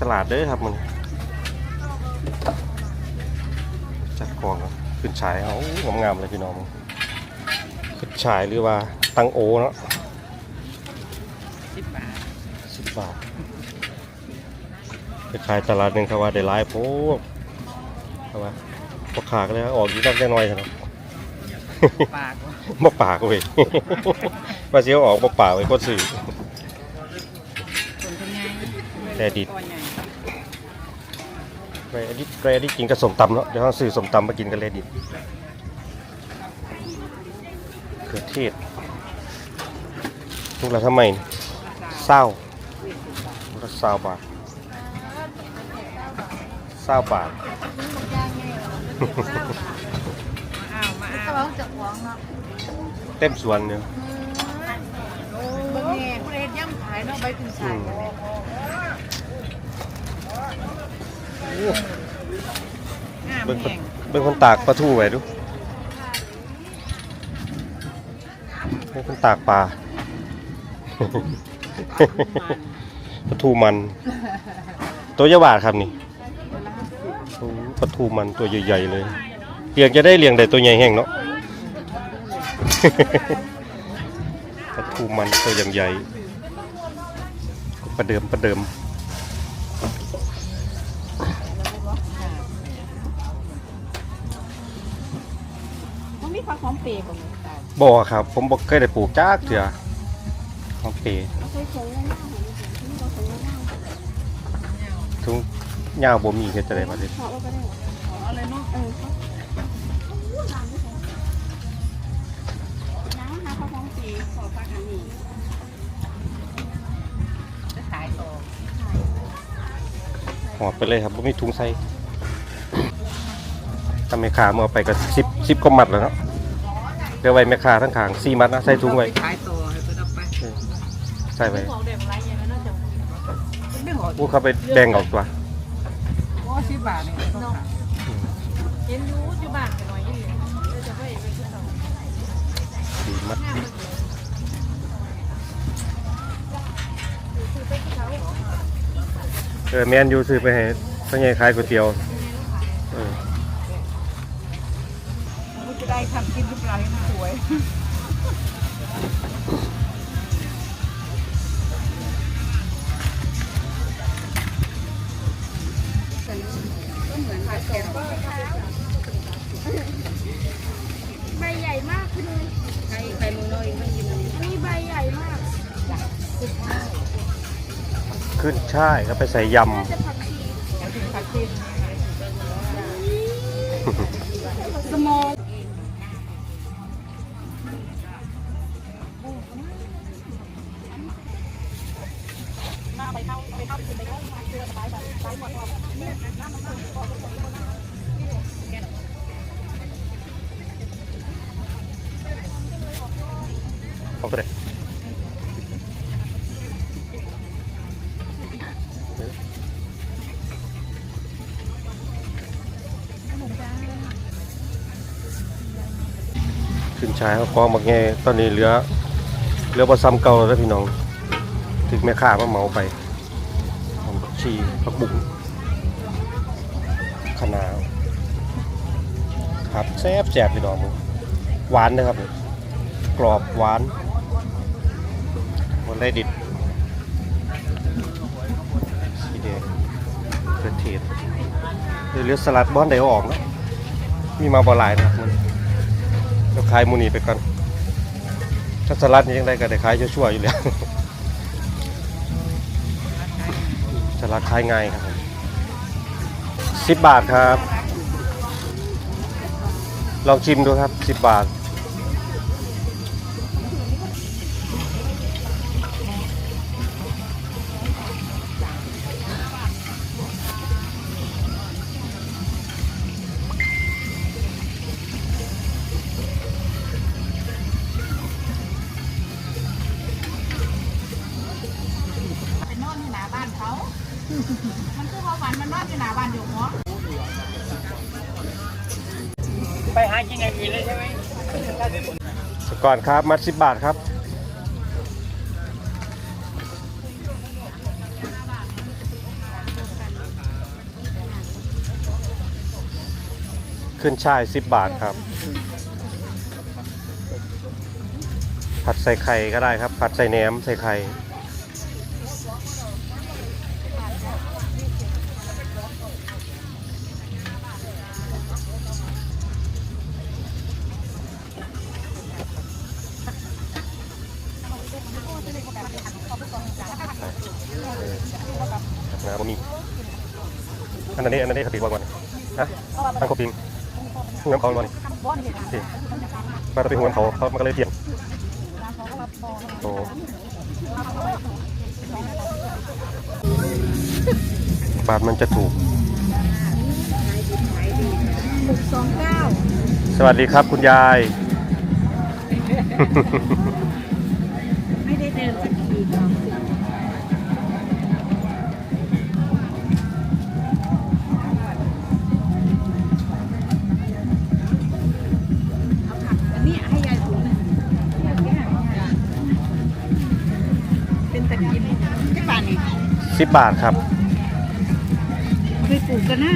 ถึงตลาดเด้อครับมันจัดกองครับขึ้นฉายเอางามๆเลยพี่น้องขึ้นฉายหรือว่าตังโอเนาะสิบบาทสิบบาทไปขายตลาดหนึ่งเขาว่าได้หลายโพกเขาว่าพอขาก็เลยออกอยู่ตั้งแต่น้อยครับปากวะบ่ปากเว้ยมาเสียวออกบ่ปากเว้ยก็สื่อคนเป็นไง แต่ดิก้อนใหญ่ไปอดิไปอดิกินกับสมตำเนาะเดี๋ยวเราซื้อสมตำมากินกันเลยดิเขือเทศทุกละทำไมนี่เศร้าทุกละเศร้าบาทเศร้าบาทมาอ้าวมาก็อ้าวร้องจากหวงเนาะเต็มสวนเนี่ย เบิ่งแง่ผู้ใดเฮ็ดย่ำขายเนาะใบกุนอืชาย ม งาม เบิ่งคนแห้งเบิ่งคนตากปลาทูไว้ดูเบิ่งคนตากปลาปลาทูมัน ตัวยาบาทครับนี่โอ้ปลาทูมันตัวใหญ่ๆเลยเลี้ยงจะได้เลี้ยงได้ตัวใหญ่แห้งเนาะปลาทูมันตัวอย่างใหญ่ประเดิมประเดิม หอมเปรย์บ่มีตายบ่อครับ ผมบ่เคยได้ปลูกจักเถื่อของเปเอาใส่ถุงแล้วเนาะนี่ก็ถุงแล้วเนาะทุงยาวบ่มีเฮ็ดจังได๋บัดนี้เพาะไว้ก็ได้ขอเอาเลยเนาะเออเขาน้ำหาผักหอมเปรย์ขอผักอันนี้จะขายต่อหอบไปเลยครับบ่มีถุงใส่ถ้าแม่ค้ามาเอาไปก็10 10กว่ามัดแล้วเนาะ เดี๋ยวไว้แม่ค้าทั้งขาง4มัดนะใส่ถุงไว้ขายต่อให้เพิ่นเอาไปใส่ไว้บอกเด็กไรอย่างนั้นจะเพิ่นไม่หอดอู้เขาไปแบ่งออกตัวโอ้สิบบาทนี่ต้องขายเห็นอยู่อยู่บ้านกันหน่อยนี่เดี๋ยวจะไปไปที่เตาสี่มัดดีเออแมนอยู่ซื้อไปให้พ่อใหญ่ขายก๋วยเตี๋ยวเออ ได้ทำกินทุกรายให้มันสวยใบใหญ่มากคือใครใครมึงน้อยมันกินอันนี้อันนี้ใบใหญ่มากขึ้นช่ายก็ไปใส่ยน่าจะผัก ขึ้นชายเขาคลองมาแงตอนนี้เหลือเหลือบะซ้ำเก่าแล้วพี่น้อง ถึงแม่ค้ามาเหมาไปหอมผักชีผักบุ้งคะน้าครับแซ่บแซ่บพี่น้องหวานนะครับ กรอบหวานวันไรดิดสีแดงเกระเทียมเดี๋ยวเลือสลัดบอนไดเอออกนะมีมาบอลายนะครับมัน เราขายมูนีไปก่อนถ้าสลัดนี่ยังได้ก็ได้ขายชั่วๆอยู่แล้วสลัดขายง่ายครับสิบบาทครับ ลองชิมดูครับสิบบาท ก่อนครับ มัดสิบบาทครับ ขึ้นช่ายสิบบาทครับ ผัดใส่ไข่ก็ได้ครับ ผัดใส่แหนมใส่ไข่ นนั้นนี่อันนั้นนี่ขับปีกว่าก่อนฮะตั้งขบปิงหุ้งน้ำเขาบ่นี่นี่มาเราไปหุ้งน้ำเขาเขามันก็เลยเทียงโอ้บาทมันจะถูกสองเก้าสวัสดีครับคุณยาย ไม่ได้เดินสักทีเนา 10บาทครับเคยปลูกกันนะ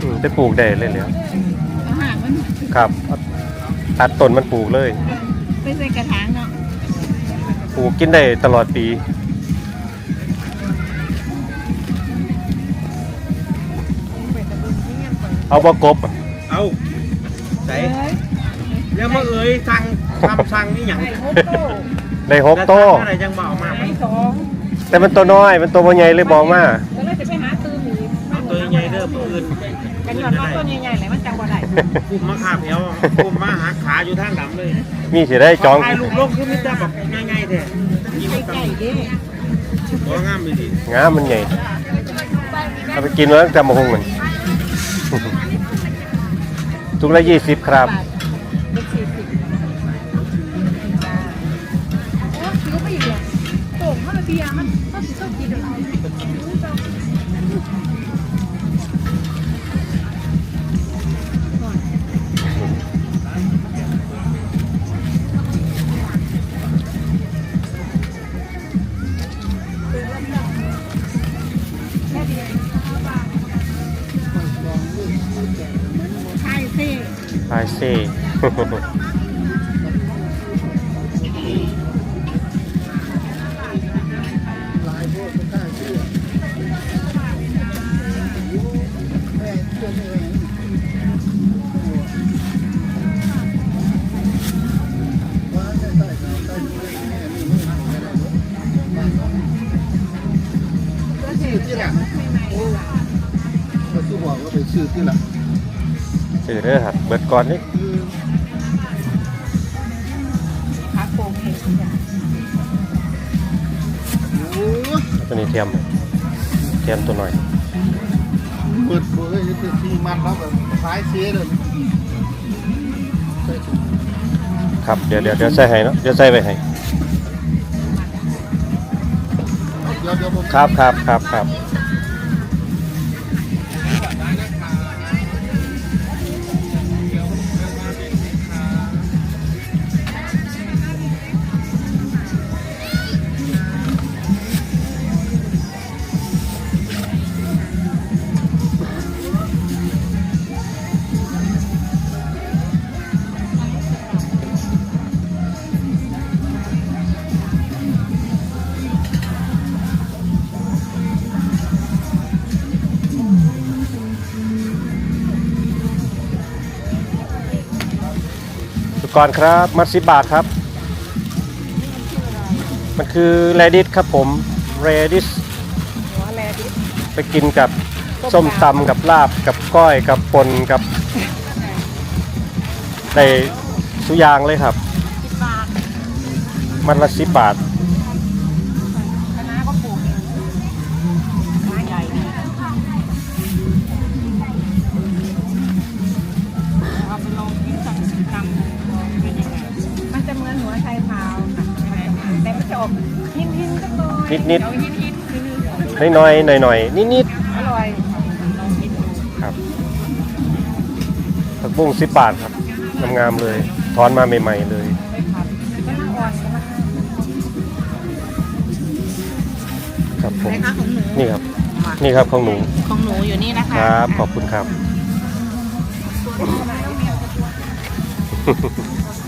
อืมไปปลูกได้เลยเลยเอาหางมันครับตัดต้นมันปลูกเลย ไปใส่กระถางเนาะปลูกกินได้ตลอดปี เอาบ่กบอะเอาใส่แล้วมาเอ่ยสั่งทำสั่งนี่หยังไอ้โฮโต้ได้หกโตวอะไรยังบอกมาไอ้สอง แต่มันตัวน้อย มันตัวบ่ใหญ่เลยบอกมาก็เลยจะไปหาตื้อหมีเอาตัวใหญ่เด้อมืออื่นกันหย่อนมาต้นใหญ่ๆเลยมันจังบ่ได้กุมมาขาบเอวกุมมาหาขาอยู่ทางดำเลยมีสิได้จองถ่ายรูปลงคือมิตรแบบง่ายๆแท้ยิ้มไก่ตั้งไก่เด้ตัวงามเลยดิงามมันใหญ่เอาไปกินแล้วจำมะฮงมันถุงละยี่สิบครับเล็กสี่สิบโอ้ถือไปอีกเลยโป่งเขาระเบียร์มัน ไอ ก่อนนี่ขาโป่งเห็นอย่างโอ้ยตัวนี้เทียมเทียมตัวหน่อยเปิดเผยจะซีมันแล้วแบบคล้ายเสียเลยใส่ถุงครับเดี๋ยวเดี๋ยวเดี๋ยวใส่ให้เนาะเดี๋ยวใส่ไปให้เดี๋ยวเดี๋ยวผมครับครับครับครับ สุกรครับ มัดสิบบาทครับ มันคือเรดิสครับผมเรดิสหัวแลดิไปกินกับส้มตำกับลาบกับก้อยกับปนกับได้ทุกอย่างเลยครับ สิบบาท มันละสิบบาท น้อยๆหน่อยๆนิดอร่อยลองกินดูๆครับผักบุ้งสิบบาทครับงามๆเลยทอนมาใหม่ๆเลยไปผัดมันอ่อนมันครับผมนะคะของหนูนี่ครับนี่ครับของหนูของหนูอยู่นี่นะคะครับขอบคุณครับส่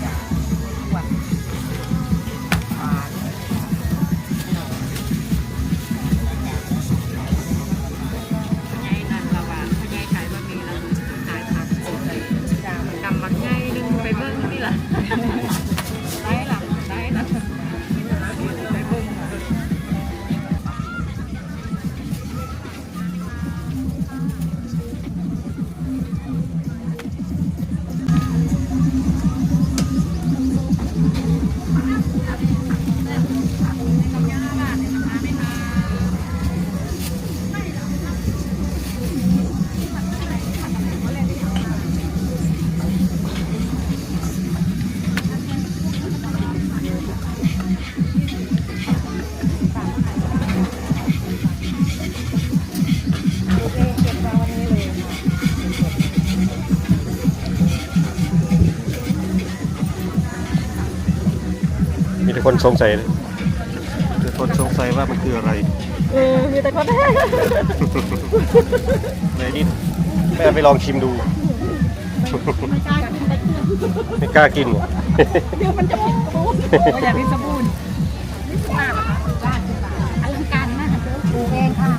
สงสัยมีแต่คนสงสัยว่ามันคืออะไรเออมีแต่คนแท้เลยนี่แม่ไปลองชิมดู ไม่กล้ากินเหรอเดี๋ยวมันจะพิษบูนก็อย่าพิษบูนนี่สิบบาทเหรอคะบ้านสิบบาทอลังการมากค่ะเจ้าปลูกเองค่ะ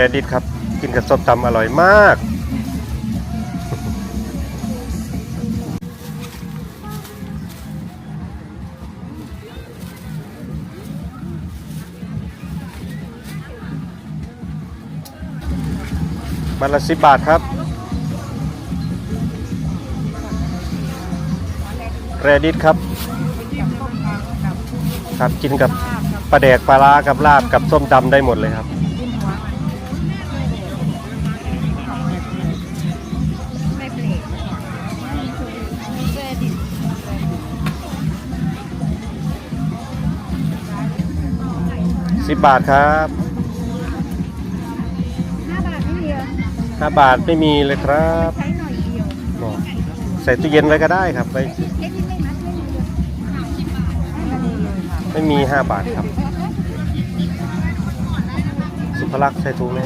แกดิดครับ กินกับส้มตำอร่อยมาก มันละสิบบาทครับ แรดิตครับ ครับกินกับปลาแดกปลาร้ากับลาบกับส้มตำได้หมดเลยครับ สิบบาทครับห้าบาทไม่เดียวห้าบาทไม่มีเลยครับใช้หน่อยเดียวอ๋อใส่ตู้เย็นไว้ก็ได้ครับไว้เอ๊ะนี่ไม่มัดไม่เดียวสามสิบบาทไม่ดีเลยค่ะไม่มีห้าบาทครับ สุภลักษณ์ใส่ถุงไหม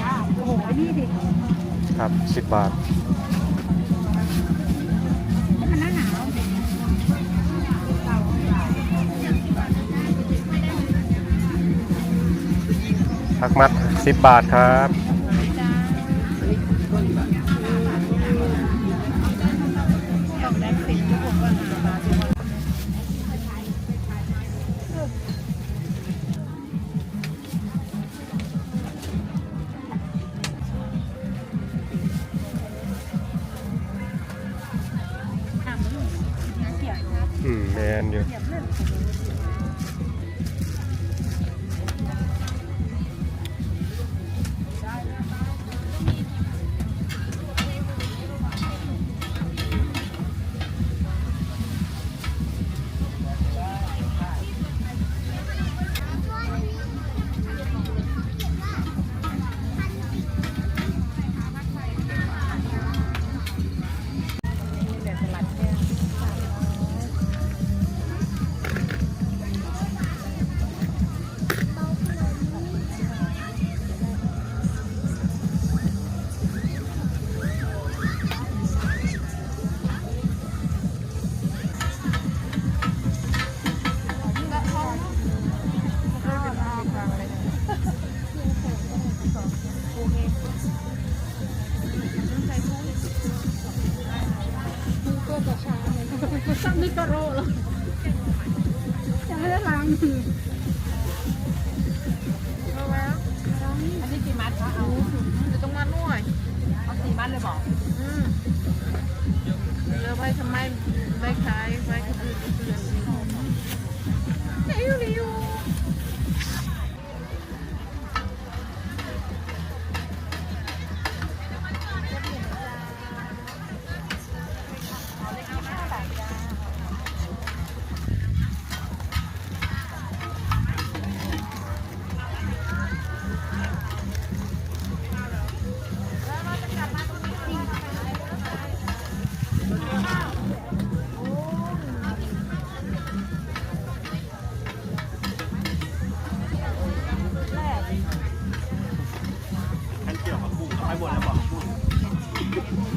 จ้าโอ้โหนี่ดิครับสิบบาท ผักมัดสิบบาทครับ เลยบอกเยอะไปทำไมไม่ขายไว้ทำไม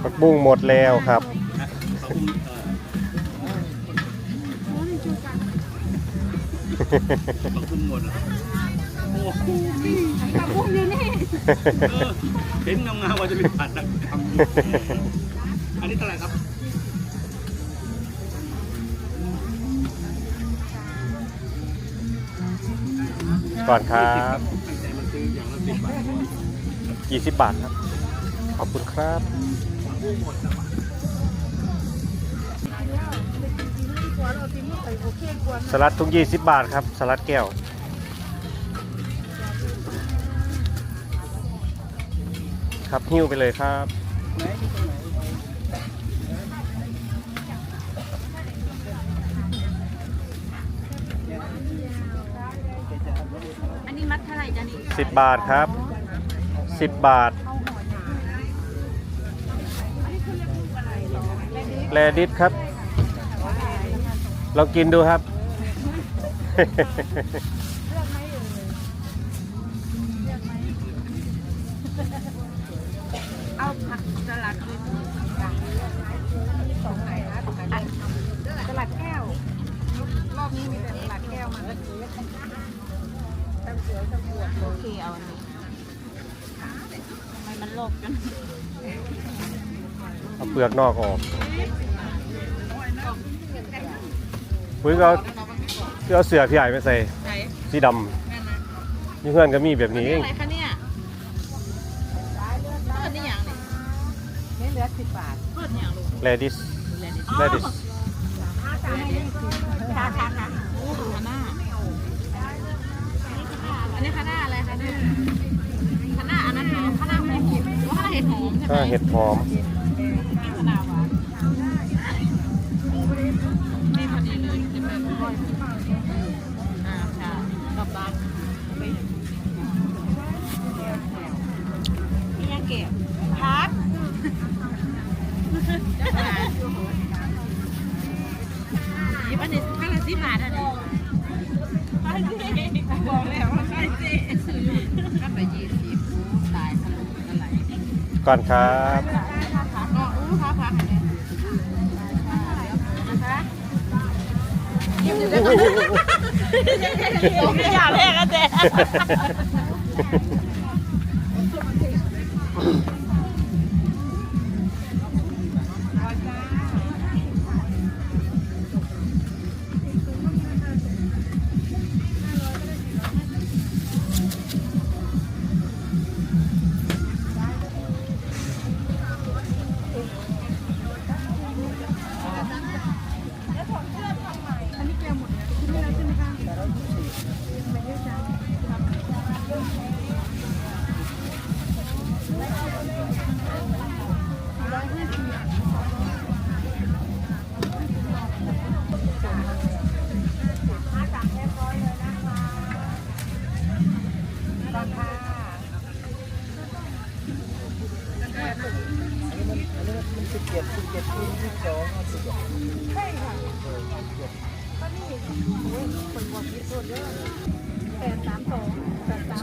ผักบุ้งหมดแล้วครับเขาอุ้มเออเขาอุ้มหมดเหรอโอ้โหผักบุ้งอยู่นี่เออเห็นงามๆว่าจะเป็นผัดนะครับอันนี้เท่าไหร่ครับก่อนครับตั้งใจมันซื้ออย่างละสิบบาท20 บาทครับ ขอบคุณครับสลัดทุก20บาทครับ สลัดแก้วครับหิ้วไปเลยครับอันนี้มัดเท่าไหร่จ้ะนี่10บาทครับ10บาท แลดิสครับลองกินดูครับ เอาผักสลัดด้วยสองไหนนะตลาดแก้ว รอบนี้มีแต่ตลาดแก้วมาแล้วตำเสือตำบวจโอเคเอาอันนี้ทำไมมันโลกจังเอาเปลือกนอกออก ปุ้ยก็ก็เอาเสือพี่ใหญ่ไปใส่ไหนสีดำนี่เพื่อนก็มีแบบนี้เองอะไรคะเนี่ยเปิดนี่อย่างนี่นี่เหลือสิบบาทเปิดอย่างลูกแลดิสแลดิสค่ะค่ะค่ะโอ้คาน่าอันนี้คาน่าอะไรคะเนี่ยคาน่าอันนั้นคาน่าหอมว่าคาน่าเห็ดหอมใช่ไหมถ้าเห็ดหอม ยี่ปันนี้ข้างละสิบบาทอะนี่ไปสิบอกแล้วว่าไปสิก็ไปยี่สิบตายทะลุอะไรก่อนครับก็อู้ค้าพักอันนี้นะคะผมไม่อยากแลกกันแต่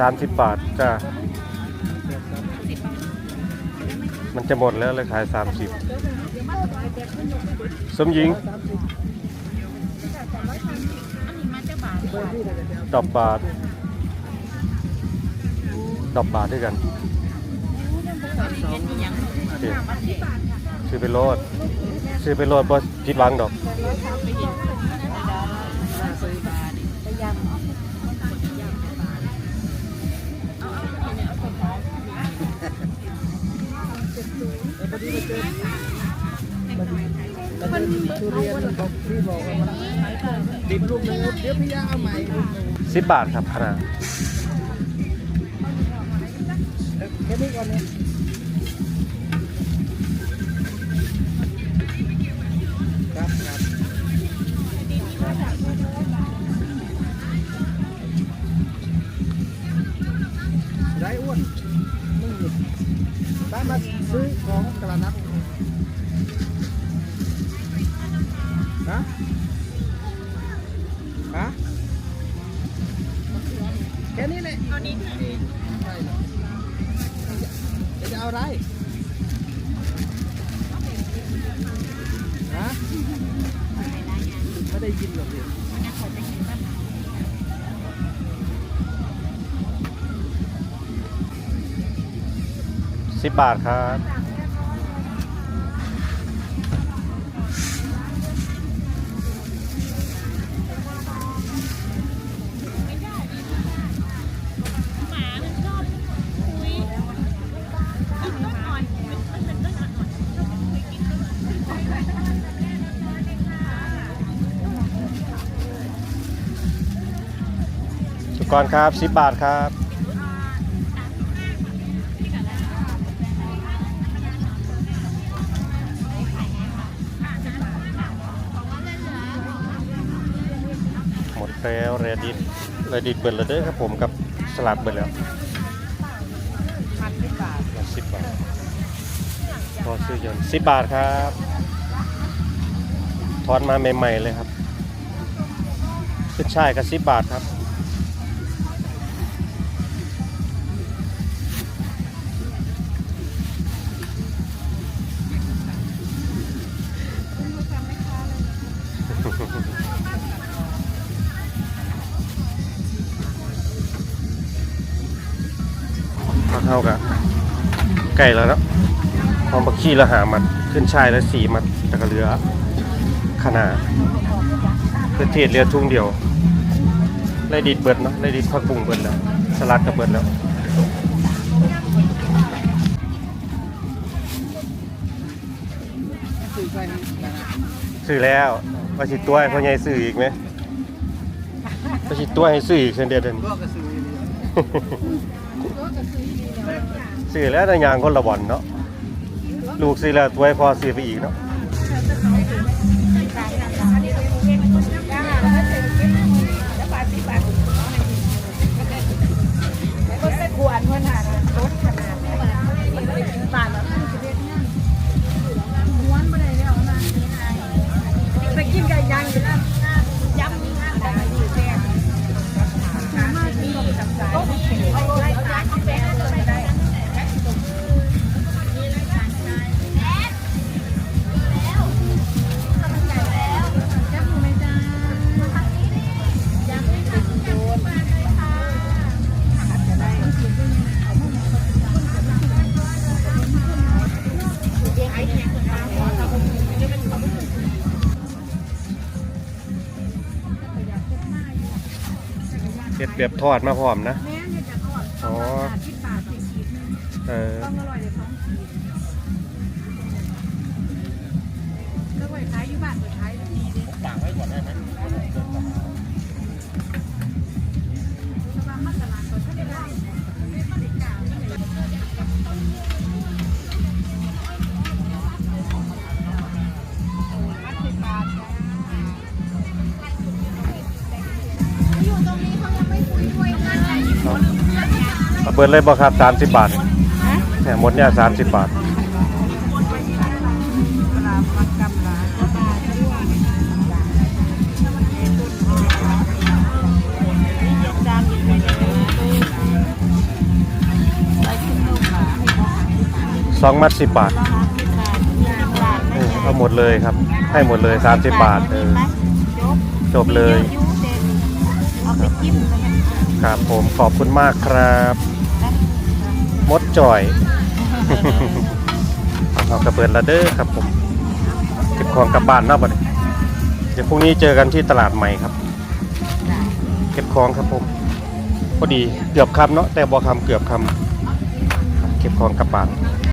30บาทจ้ามันจะหมดแล้วเลยขาย30สมหญิงดอกบาทดอกบาทด้วยกันซื้อไปโลดซื้อไปโลดบ่ผิดหวังดอก มันทุเรียนบอกพี่บอกว่ามันดิบลูกนึงเดี๋ยวพี่ย่าเอาใหม่ลูกนึง10บาทครับขนาดแค่นี้ก่อนเนี่ย บบาทครับทุกคนครับสิบบาทครับ เรดิตเรดิตเบิดแล้วเด้อครับผมกับสลัดเบิดแล้วพันสิบบาทสิบบาทพอซื้อยนสิบบาทครับทอนมาใหม่ๆเลยครับขึ้นช่ายกับสิบบาทครับ เท่ากับไก่แล้วเนาะพร้อมบักขี้ละหามัดขึ้นชายแล้วสีมัดต่ก็เหลือขนาดเพื่อเทศเรือทุ่งเดียวไล่ดิดเบิดเนาะไล่ดิดผักบุ้งเบิดแล้ว สลัดก็เบิดแล้วสื่อแล้วว่าสิตัวให้พ่อใหญ่ซื้ออีกไหมว่าสิตัวให้ซื้ออีกเช่นเดียวกัน ซื้อแล้วแต่ยางคนละบ่อนเนาะลูกซื้อแล้วตัวให้พ่อซื้อไปอีกเนาะ แบบทอดมาพร้อมนะ แม่เนี่ยจะทอดอ๋อที่ปากสี่ขีดนึงเออ ต้องอร่อย เอาเบิดเลยบ่ครับ30บาทแหมหมดเนี่ย30บาทปลามักกำลาปลาด้วยจานอีกไม่ได้เลยไปขึ้นลงหมาให้เขาหาที่ปากสองมัด10บาทก็หาที่ปากมีปลาเออเอาหมดเลยครับ ให้หมดเลย30บาทเออจบจบเลยยูเดนเอาไปจิ้มกันนะครับผมขอบคุณมากครับมด จ่อยเอากระเบิดละเด้อครับผมเก็บของกลับบ้านเนาะบัดเดี๋ยวพรุ่งนี้เจอกันที่ตลาดใหม่ครับ เก็บของครับผมพอดีเกือบคำเนาะแต่บอคำเกือบคำเก็บของกลับบ้าน